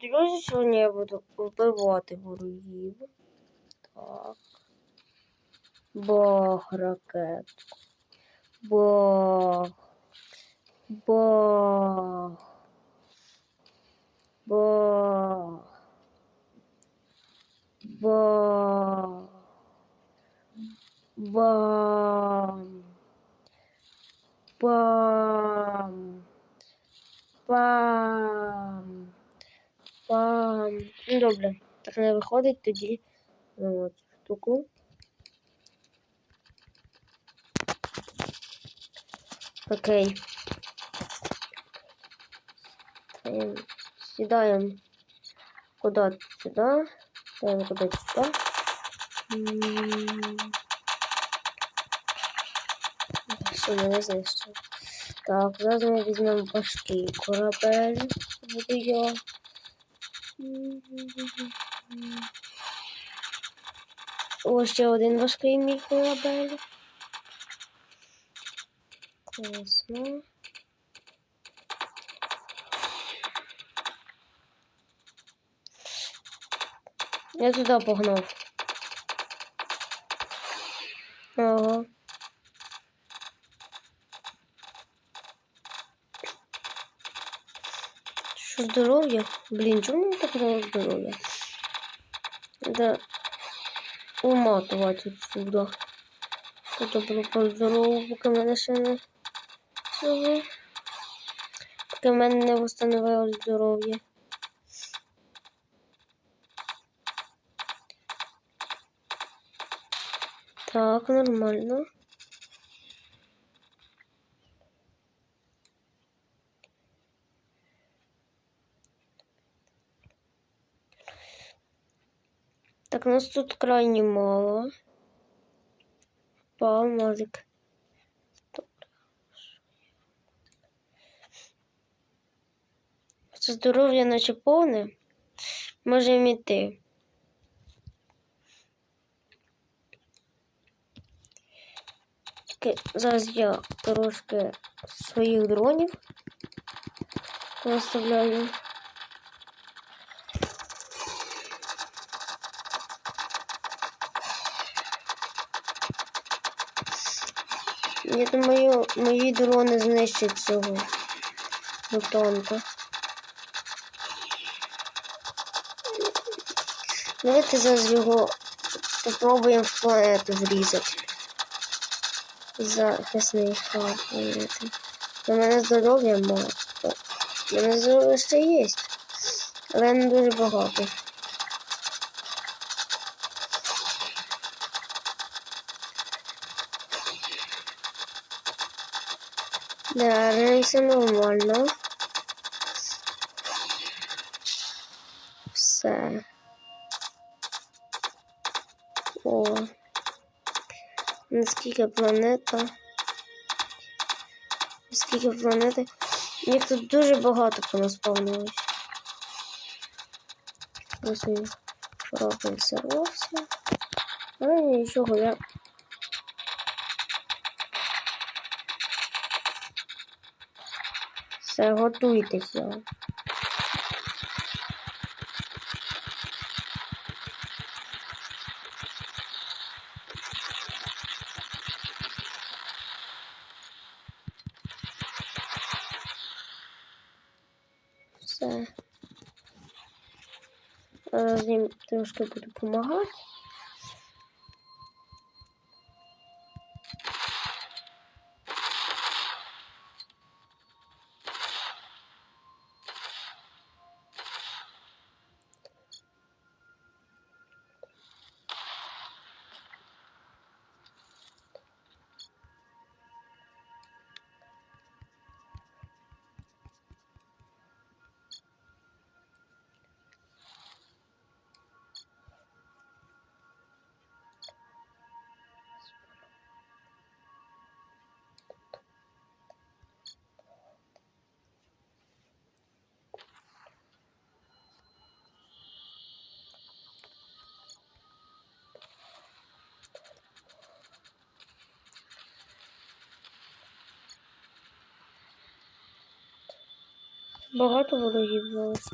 друзі, сьогодні я буду вбивати ворогів. Так. Бог ракет. Бог. Бог. Бог. Бог. Бам. Бам. Бам. Бам. Ну, добре. Так не виходить тоді. Ну, от штуку. Окей. Сідаємо куди сюди. Ставимо куди сюди. Все, мене знищили. Так, зараз ми візьмемо важкий корабель. Буду я. Ось ще один важкий мій корабель. Класно. Я туди погнав. Що здоров'я? Блін, чому мені так мало здоров'я? Да уматувати отсюда. Тут було по здоров'ю, поки мене ще не цього. Поки мене не встановило здоров'я. Так, нормально. Так, нас тут крайне мало. Палмазик. Це здоров'я наче повне. Можемо йти. Зараз я трошки своїх дронів виставляю. Я думаю, мої дрони знищать цього мутанта. Давайте зараз його попробуємо в планету врізати. Захисний хаб планети. У мене здоров'я мало. У мене здоров'я ще є. Але не дуже багато. Да, все нормально. Все. О. Наскільки планета? Наскільки планети? Їх тут дуже багато понаспавнилось. Ось він пропенсувався. Але нічого, я Все, готуйтеся. Все. Зараз їм трошки буду допомагати. Багато ворогів зараз.